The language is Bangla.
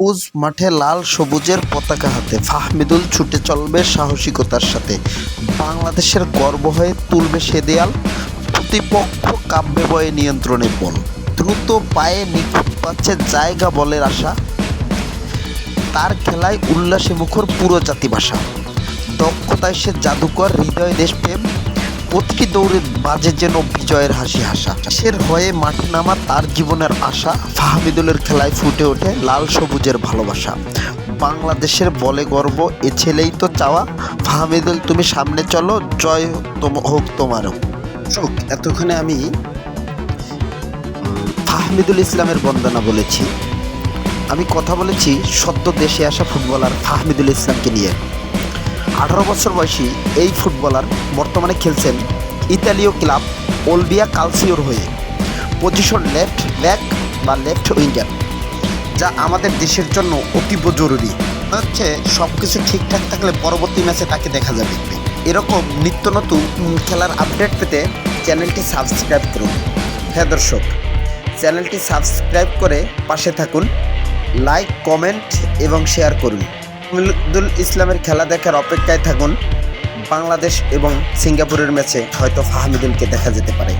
সবুজ মাঠে লাল সবুজের পতাকা হাতে। ফাহমিদুল ছুটে চলবে সাহসিকতার সাথে। বাংলাদেশের গর্ব হয়ে তুলবে সে দেয়াল। প্রতিপক্ষ কাব্যে বয়ে নিয়ন্ত্রণের বল দ্রুত পায়ে নিখুঁত পাচ্ছে জায়গা বলের আশা। তার খেলায় উল্লাসে মুখর পুরো জাতিভাষা। দক্ষতায় সে জাদুকর হৃদয় দেশপ্রেম। প্রতিটি দৌড়ে বাজে যেন বিজয়ের হাসি হাসা। দেশের হয়ে মাঠে নামা তার জীবনের আশা? ফাহমিদুলের খেলায় ফুটে ওঠে লাল সবুজের ভালোবাসা। বাংলাদেশের বলে গর্ব, এ ছেলেই তো চাওয়া। ফাহমিদুল, তুমি সামনে চলো, জয় তোম- হোক তোমারও শোক এতক্ষণে আমি ফাহমিদুল ইসলামের বন্দনা বলেছি। আমি কথা বলেছি সদ্য দেশে আসা ফুটবলার ফাহমিদুল ইসলামকে নিয়ে। আঠারো বছর বয়সী এই ফুটবলার বর্তমানে খেলছেন ইতালীয় ক্লাব ওলবিয়া কালসিওর হয়ে পজিশন লেফট ব্যাক বা লেফট উইঙ্গার যা আমাদের দেশের জন্য অতীব জরুরি। হচ্ছে সব কিছু ঠিকঠাক থাকলে পরবর্তী ম্যাচে তাকে দেখা যাবে। এরকম নিত্য নতুন খেলার আপডেট পেতে চ্যানেলটি সাবস্ক্রাইব করুন। হ্যাঁ দর্শক, চ্যানেলটি সাবস্ক্রাইব করে পাশে থাকুন লাইক কমেন্ট এবং শেয়ার করুন। আমিরুল ইসলামের খেলা দেখার অপেক্ষায় থাকুন বাংলাদেশ এবং সিঙ্গাপুরের ম্যাচে হয়তো ফাহমিদুলকে দেখা যেতে পারে।